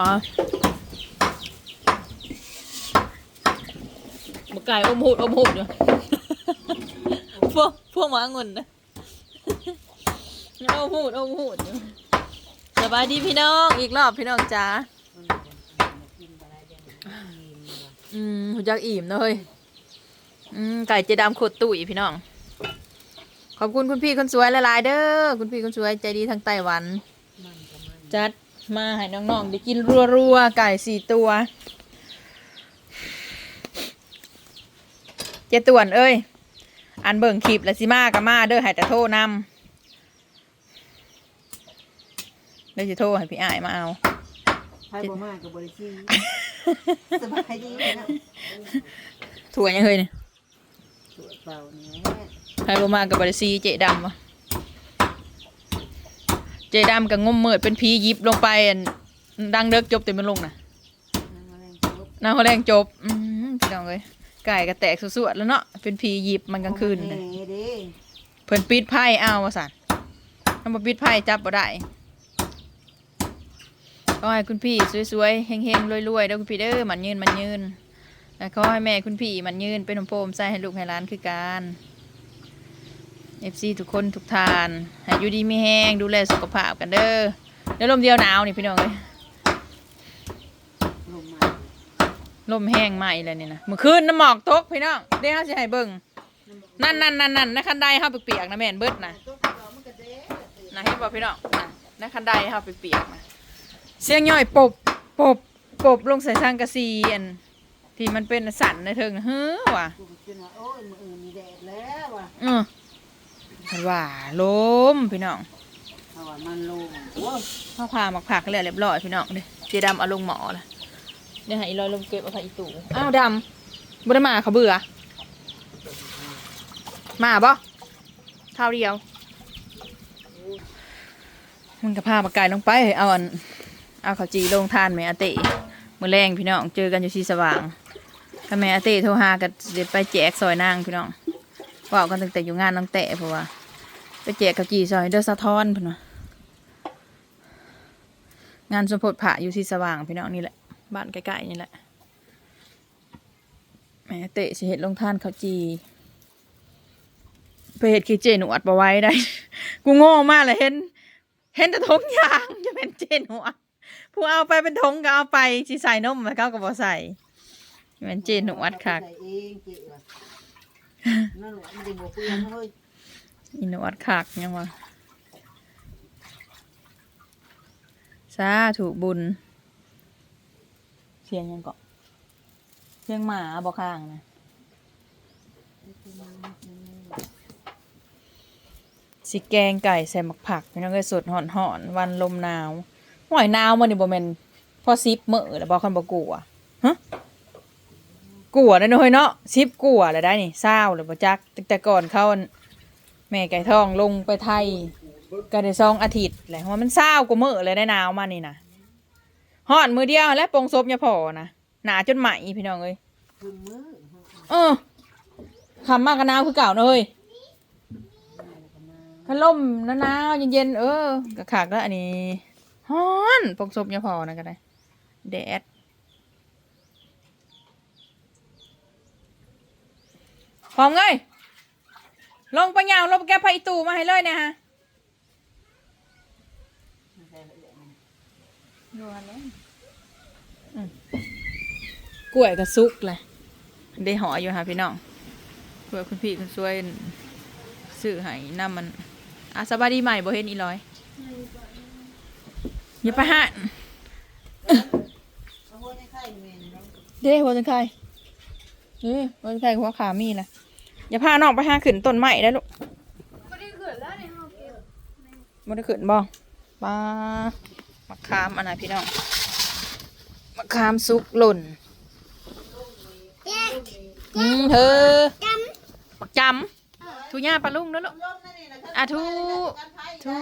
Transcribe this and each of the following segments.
อ๋อหมกไก่อมหูดอมหูดอยู่พวกพวกหมาเงินนะอมหูดอมหูดอยู่สบายดีพี่น้องอีกรอบพี่น้องจ้าอืมหูจักอิ่มเนอะเฮ้ยอืมไก่เจดำขดตุ๋ยพี่น้อง ขอบคุณคุณพี่คนสวยหลายๆเด้อคุณพี่คนสวยใจดีทางไต้หวัน จัด มาให้น้องๆได้กินรัวๆไก่สี่ตัวเจต่วนเอ้ย อันเบิ่งคลิปแล้วสิมากับมาเด้อให้แต่โทรนำเดี๋ยวจะโทรให้พี่อ้ายมาเอาไพ่บ่มากกับบริซีสบายดีไหมนะถั่วยังเฮ้ยเนี่ยตรวจเปล่าเนี่ยให้บ่มากับบริซีเจดำวะเจดำกับงมเมิดเป็นผียิบลงไปอันดังเลิกจบเต็มมันลงน่ะนั่งมาแรงจบน้าเขาแรงจบอืมพี่น้องเลยไก่ก็แตกสวดๆแล้วเนาะเป็นผียิบมันกลางคืนเลเลยยเพิ่นปิดไพ่เอาวาสันถ้ามาปิดไพ่จับบ่ได้ก็ให้คุณพี่สวยๆเฮงๆรวยๆเด้อคุณพี่เด้อมันยืนมันยืนแล้วก็ให้แม่คุณพี่มันยืนเป็นหมโพมใส่ให้ลูกให้ร้านคือการ เอฟซีทุกคนทุกทานให้อยู่ดีมีแห้งดูแลสุขภาพกันเด้อเดี๋ยวลมเดียวหนาวนี่พี่น้องเลยลงมาลมแห้งมาอีกแล้วนี่นะเมื่อคืนน้ำหมอกตกพี่น้องเดี๋ยวเราจะให้เบิ่งนั่นนั่นนั่นนั่นในคันไดเฮาเปียกๆนะแม่นเบิดนะตกเรามันก็เด้นะเห็นบ่พี่น้องนะในคันไดเฮาเปียกๆนะเสียงย่อยปบปบปบลงใส่สังกะสีอันที่มันเป็นสันในเทิงน่ะเฮ้อว่ะกูก็คิดว่าโอ้ย มืออื่นมีแดดแล้วว่ะอือว่าลมพี่น้องเพราะว่ามันลงโอ้ยเฮาพามักผักแล้วเรียบร้อยพี่น้องเด้เจดำเอาลงหมอละเดี๋ยวให้อีลอยลงเก็บเอาไปอีตู่อ้าวดำบ่ได้มาเขาเบื่อ มาบ่เท่าเดียว มึงก็พาปากไก่ลงไป เอาอัน เอาข้าวจีลงทานแม่อาเต้มือแรงพี่น้อง เจอกันอยู่ที่สว่างถ้าแม่อาเต้โทรหากันเดี๋ยวไปแจกซอยนางพี่น้องเว่ากันตั้งแต่อยู่งานน้องแตะเพราะว่า ไปแจกข้าวจีซอยเดอสะท้อนพี่น้องงานสมโพธิผ่าอยู่ที่สว่างพี่น้องนี่แหละ บ้านใกล้ๆนี่แหละแม่เตะสิเห็ดลงทานข้าวจีไปเห็ดคือเจหนวดบ่ไว้ได้ กูโง่มากเลยเห็น เห็นแต่ทงยางจะเป็นเจหนวดผู้เอาไปเป็นทงก็เอาไปสิใส่นมมาเขาก็บ่ใส่เป็นเจหนวดค่ะ นั่นแหละมันจะบอกเพื่อนเฮ้ยอีหนวดคักยังวะสาถูกบุญ เสียงยังเกาะเสียงหมาบ่ข้างนะสิแกงไก่ใส่หมักผักพี่น้องเอ้ยสดหอนหอนๆวันลมหนาวห่วยหนาวมันนี่บ่แม่นพอซิปมื้อแล้วบ่คันบ่กลัวฮะ กัวได้อเนะเฮ้ยเนาะซิปกลัวแล้วได้นี่เศร้าเลยบ่จักแต่ก่อนเขาแม่ไก่ทองลงไปไทยก็ได้สองอาทิตย์แหละว่ามันเศร้ากว่ามื้อเลยได้หนาวมานี่นะฮอดมือเดียวและปงศพยาพอนะหนาจนไหมพี่น้องเอ้ยเออคำมากกันนาวคือเก่าเนอะเฮ้ยพัดลมหนาวๆเย็นๆเออกระขากแล้วอันนี้ฮ้อนปกศพยาพอนะกันได้แดด พร้อมไงลงไปยาวลงไปแก้ไฟตู่มาให้เลยนะฮะอืมกล้วยกระซุกเลยได้หออยู่ค่ะพี่น้องเพื่อคุณพี่คุณช่วยซื้อให้น้ำมันอะสบายดีใหม่บ่เห็นอีร้อยอย่าไปหะเอาหัวในไข่เมนเนาะเด้หัวจังไข่เด้หัวจังไข่หัวขามีนะ อย่าพาน้องไปหาขึ้นต้นไม้ได้ลูกไม่ได้เกิดแล้วในห้องเก็บบ่ได้ขึ้นบ่ปลามะขามอันไหนพี่น้องมะขามสุกหล่นอืมเธอปักจำทุย่าปลาลุงเด้อลูกลมนั่นนี่นะอะทุทุ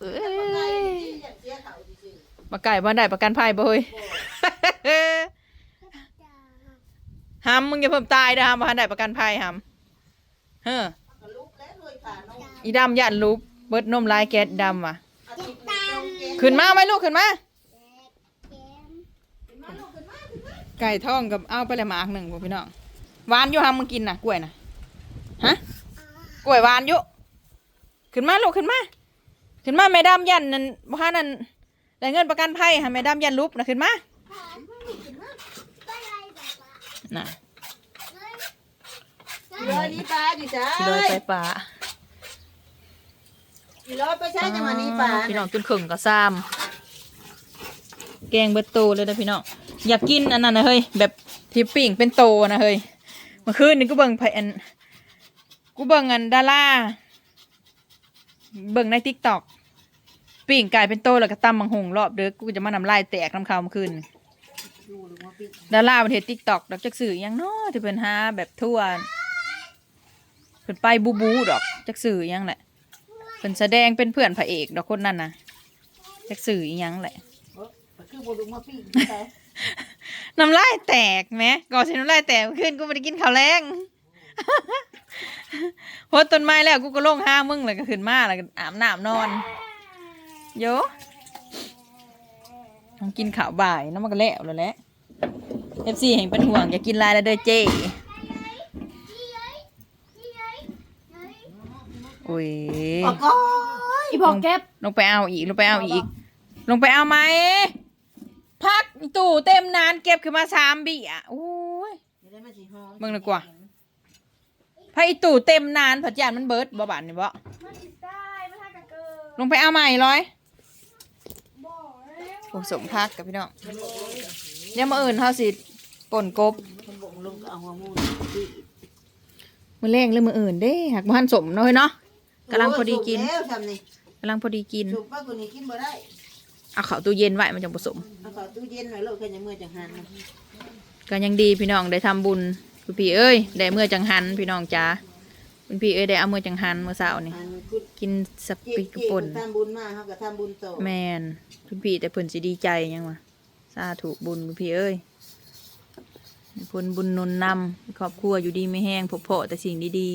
เอ้ยอยากเสียเขาจริงมาไก่บ้านได้ประกันภัยบ่เฮ้ยฮัมมึงอย่าเพิ่มตายนะฮัมบ้านได้ประกันภัยฮัม เฮ้อๆก็ลุกแล้วเลยค่ะน้องอีดำยันลูกเบิดนมลายแก๊สดำว่ะอาทิตย์หนึ่งสองเกณฑ์ขึ้นมาไหมลูกขึ้นมาไก่ทองกับเอาไปเลยหมากหนึ่งพวกพี่น้องหวานอยู่ห้ามมึงกินน่ะกล้วยน่ะฮะกล้วยหวานอยู่ขึ้นมาลูกขึ้นมา ขึ้นมาแม่ดำยันนั่นบ้านนั่นได้เงินประกันภัยค่ะแม่ดำยันลุบน่ะขึ้นมาน่ะ เลยนี่ปลาดิจ้าสิเลยไปป่าสิเลยไปใช้จังหวะนี้ปลาพี่น้องจนเข่งก็ซ้ำแกงเบิดโตเลยนะพี่น้องอยากกินอันนั้นนะเฮ้ยแบบที่ปิ่งเป็นโตนะเฮ้ยเมื่อคืนนี่กูเบิ่งไผอันกูเบิ่งอันดาราเบิ่งในทิกตอกปิ่งไก่เป็นโตแล้วก็ตำบังหงรอบเด้อกูจะมานำลายแตกน้ำขาวเมื่อคืนนี่ดูหรือว่าปิ้งดาราประเทศทิกตอกดอกจักสื่อหยังเนาะที่เป็นหาแบบทั่ว เป็นไปบูบูดอกจักสื่อยังแหละเป็นแสดงเป็นเพื่อนพระเอกดอกคนนั้นนะจักสื่อยังแหละคือบ่ดูมาปิ้งแต่น้ำลายแตกไหมก่อนสิน้ำลายแตกขึ้นกูไม่ได้กินข้าวแรงโพดต้นไม้แล้วกูก็ลงห้ามึงเลยก็ขึ้นมาแล้วก็อาบน้ำนอนโยต้องกินข้าวบ่ายน้ำมันก็แล้วแล้วแหละเอฟซีเห็นเป็นห่วงอย่ากินลายแล้วเด้อเจ้ โอ้ยปลาก้อยอีพอเก็บลงไปเอาอีกลงไปเอาอีก ลงไปเอาไหมพักตู่เต็มนานเก็บขึ้นมาสามบีอะโอ้ยเดี๋ยวได้มาสิหอมเบิ่งดีกว่าพระอีตู่เต็มนานผัดยานมันเบิดบ่บานนี่บ่มันติดได้ไม่ทันกับเกินลงไปเอาใหม่ร้อยบอกแล้วโอ้สมพักกับพี่น้องเดี๋ยวมาอื่นเฮาสิป่นกบคนบ่งลงก็เอาหัวหมูปิ้งมือแรงหรือมืออื่นเด้หักบ่ทันสมเนาะเฮ้ยเนาะ กำลังพอดีกิน โยสุแล้วทำนี่กำลังพอดีกิน สุกป้าคนนี้กินบ่ได้เอาเข้าตู้เย็นไว้มันจังผสม เอาเข้าตู้เย็นไว้โลกแค่ยังมือจังหันนะก็ยังดีพี่น้องได้ทำบุญคุณพี่เอ้ยได้เมื่อจังหันพี่น้องจ้าคุณพี่เอ้ยได้เอาเมื่อจังหันเมื่อเช้านี่อันคุณกินสจีปิกจีป่นทำบุญมาเขาก็ทำบุญโตแมนคุณพี่แต่เพิ่นสิดีใจยังวะสาถูกบุญคุณพี่เอ้ยผลบุญหนุนนำครอบครัวอยู่ดีไม่แห้งพบเพาะแต่สิ่งดี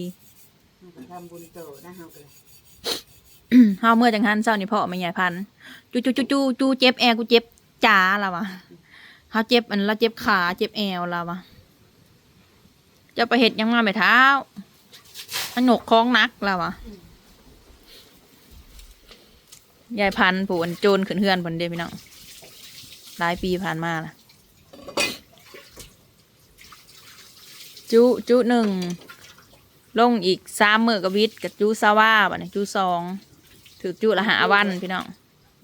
เขาก็ทำบุญโตนะเขาก็เลยเฮาเมื่อจังหันเช้านี่พ่อไม่ใหญ่พันจูจูจูจูจูเจ็บแอวกูเจ็บจ๋าละวะเฮาเจ็บอันละเจ็บขาเจ็บแอวละวะจะไปเห็ดยังมาไม่เท้าอันหนกคล้องนักละวะยายพันธุ์ผู้อันโจรขึ้นเฮือนผลเดียพี่น้องหลายปีผ่านมาละจุจุหนึ่ง ลงอีกสามมือกับวิทย์กับจูซาว่าบัดนี้จูสองถือจูละหาวันพี่น้อง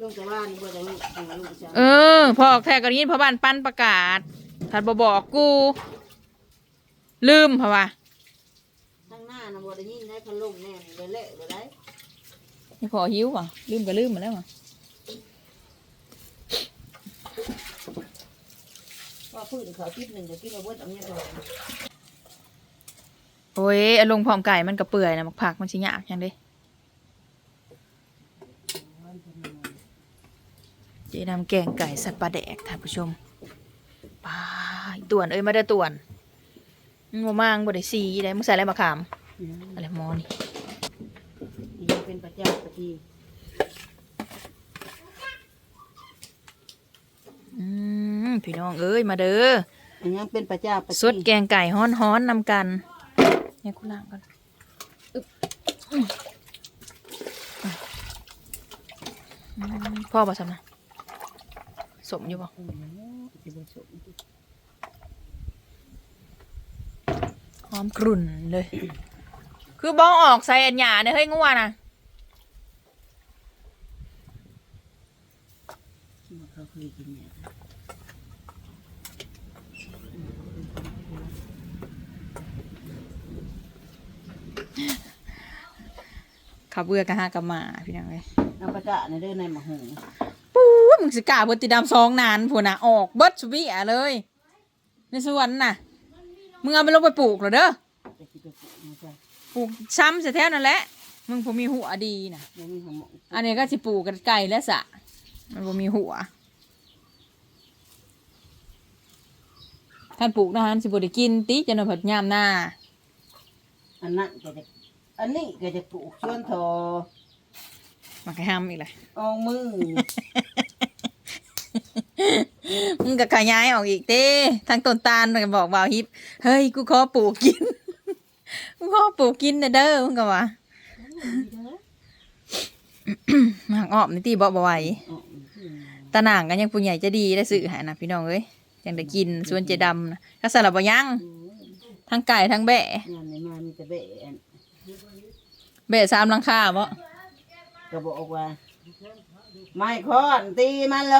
ลงจากบ้านนี่บ่จะลูกจังลูกจังเออพอแค่กันยินพ่อบ้านปั้นประกาศถ้าบบอกกู ลืมเพราะว่าข้างหน้านะบ่ได้ยินได้พันลมแน่นี่เลยเละเลยได้นี่พอหิวว่ะลืมก็ลืมมาแล้วว่ะว่าพื้นเขาทิศหนึ่งจะกินเอาเบิดเอาเนี่ยก่อน โอ้ยเอาลงพร้อมไก่มันก็เปื่อยนะมักผักมันชิยากยังเด้เจนำแกงไก่สัตว์ปลาแดกท่านผู้ชมปลาต่วนเอ้ยมาได้อต่วนมึงบ่มางบ่ได้ซีได้มึงใส่อะไรมาขามอะไรหมอนี่นี่เป็นประเจ้าปฏิอืมพี่น้องเอ้ยมาเด้ออันยังเป็นประเจ้าปฏิสดแกงไก่ฮ้อนฮ้อนๆนำกัน เนี่ยคุณล่างกันอึ๊บอืมอืมพ่อบ่สำนะสมอยู่บ่อืมสิบ่สุกหอมกรุ่นเลย คือบ้องออกใส่อันหยาเนี่ยเฮ้ยงัวนะเขาเคยกินเนี่ย ขับเบื่อกะหากะหมาพี่น้องเอ้ยน้ำประกาศในเด้อในมะฮงปู๊ดมึงสิกล้าเบิดติดดำซองนานพูนน่ะออกเบิดสุบิอะเลย ในสวนน่ะมึงเอาไปลงไปปลูกเหรอเด้อจะคิดไปปลูกนะจ๊ะปลูกซ้ำเสียแท้นั่นแหละมึงผมมีหัวดีนะยังมีหัวหมองอันนี้ก็สิปลูกกันไก่และสะ มันบ่มีหัว ท่านปลูกนะฮะสิบ่ได้กินติจะนอนผัดยามหน้า อันนั้นก็จะ อันนี้ก็จะปลูกส่วนทอมาแค่ห้ามอีกเลยเอามือ มึงก็ขยายออกอีกเต้ทางต้นตาลก็บอกว่าฮิปเฮ้ยกูขอปลูกกิน กูขอปลูกกินนะเด้อมึงก็ว่ามากออบนี่ตีบอกบ่ไหวตาหนางกันยังผู้ใหญ่จะดีได้สื่อใหายนะพี่น้องเอ้ยยังได้กินส่วนเจดำนะก็สลับบ่ยังทั้งไก่ทั้งแบะ งานในมามีแต่เบะอัน แบะสามหลังคาบ่ก็บอกว่า ไม่คอนตีมันโล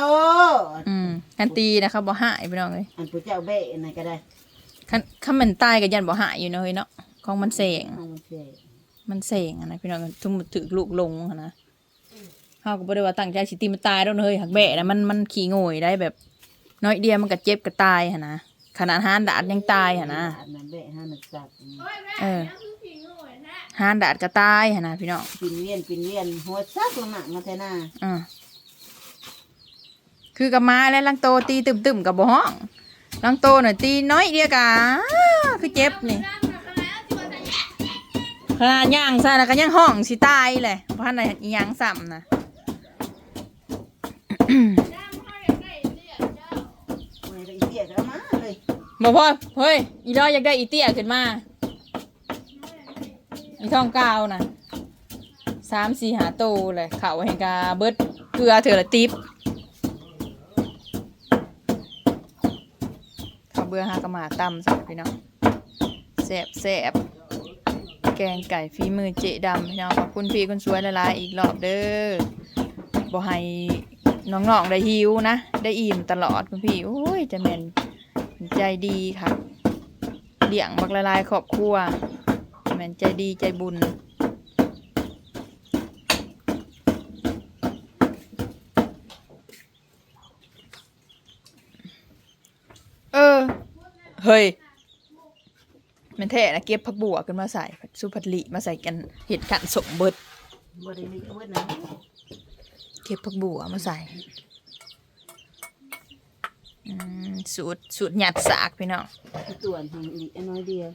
ดอืมกันตีนะครับบ่หายพี่น้องเอ้ยอันผู้เจ้าเบะอันไหนก็ได้คันคันมันตายก็ยันบ่หายอยู่เนาะเฮ้ยเนาะของมันเสงเอามาเสกมันเสงอะนะพี่น้องทุ่มนถือลูกลงอะนะเฮาก็บ่ได้ว่าตั้งใจสิตีมันตายแล้วเนอะเฮ้ยหักแบะนะมันมันขี้โง่ยได้แบบ น้อยเดียวมันก็เจ็บก็ตายหั่นนะขนาดหานดาดยังตายหั่นนะอันนั้นเบะห้ามันสัตว์โอ้ยแม่เออยังคือผีงูเหมือนนะหานดาดก็ตายหั่นนะพี่น้องปินเวียนปินเวียนหัวซักลงหนักมาแทน่าอ่าคือกับมาแล้วลังโตตีตึมๆกับบ่ห้องลังโตน่ะตีน้อยเดียวกะคือเจ็บนี่ร่างกับอะไรที่ว่าจะแย่ขนาดย่างซะแล้วก็ยังห้องสิตายเลยเพราะนั่นน่ะอีหยังซ้ำนะร่างพ่ออยากได้เสียเจ้าไม่ได้อีเตี้ยก็เอามาเลยบ่พอเฮ้ยอีดอยอยากได้อีเตี้ยขึ้นมา อีท้องกาวนะสามสี่หาโตเลย เข่าแห่งกาเบิดเกลือเถอละติ๊บข้าเบื่อหากระหมาตำสิพี่น้องแสบแสบแกงไก่ฝีมือเจดำพี่น้องขอบคุณพี่คนสวยละลายๆอีกรอบเด้อบ่ให้น้องๆได้หิวนะ ได้อิ่มตลอดคุณพี่โอ้ยจะแมนใจดีค่ะเลี้ยงบักละลายครอบครัว แม่นใจดีใจบุญเออ เฮ้ยแมันแท้นะเก็บผักบัวกันมาใส่สุผัดหลีมาใส่กันเห็ดกันสมเบิดบ่ได้มีอาวุธนะเก็บผักบัวมาใส่อืมสูตรสูตรหยัดสากพี่น้องที่ตัวนของอีกอันน้อยเดียว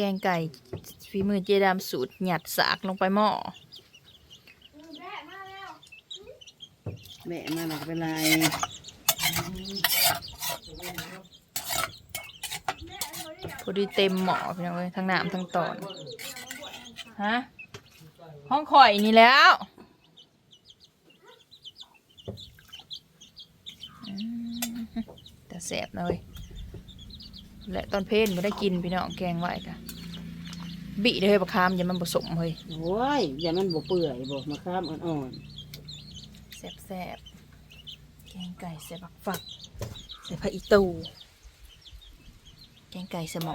แกงไก่ฝีมือเจดามสูตรหยัดสากลงไปหม้อแม่มาแล้วแม่มาหลักเป็นไรพอดีเต็มหม้อพี่น้องเอ้ยทั้งน้ำทั้งตอนฮะห้องข่อยนี่แล้วอืมแต่แสบนะเลย และตอนเพลนไม่ได้กินพี่น้องแกงไว้กะบิเด้อปลาคามอย่ามันผสมเฮ้ยโอ้ยอย่ามันบ่เปื่อยบ่มาข้ามอ่อนแสบแสบแกงไก่ใส่บักฝักใส่ผักอีตูแกงไก่ใส่หมอ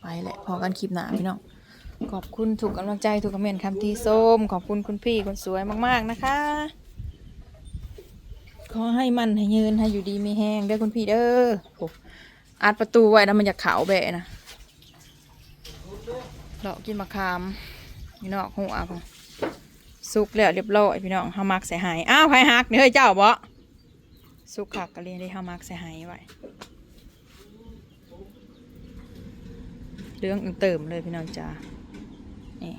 ไปแหละพอกันคลิปหนาพี่น้องขอบคุณทุกกำลังใจทุกคอมเมนต์คำที่ส้มขอบคุณคุณพี่คนสวยมาก ๆ นะคะ ขอให้มันให้ยืนให้อยู่ดีมีแห้งเด้อคุณพี่เด้อโอ้อัดประตูไว้นะมันจะขาวแบะนะเรากินมะขามพี่น้องหัวผมสุกแล้วเรียบร้อยพี่น้องฮามักใส่หายอ้าวไผฮักนี่เฮ้ยเจ้าบ่สุกขักกะเรียนได้ฮามักใส่หายไว้เรื่องเติมเลยพี่น้องจ้านี่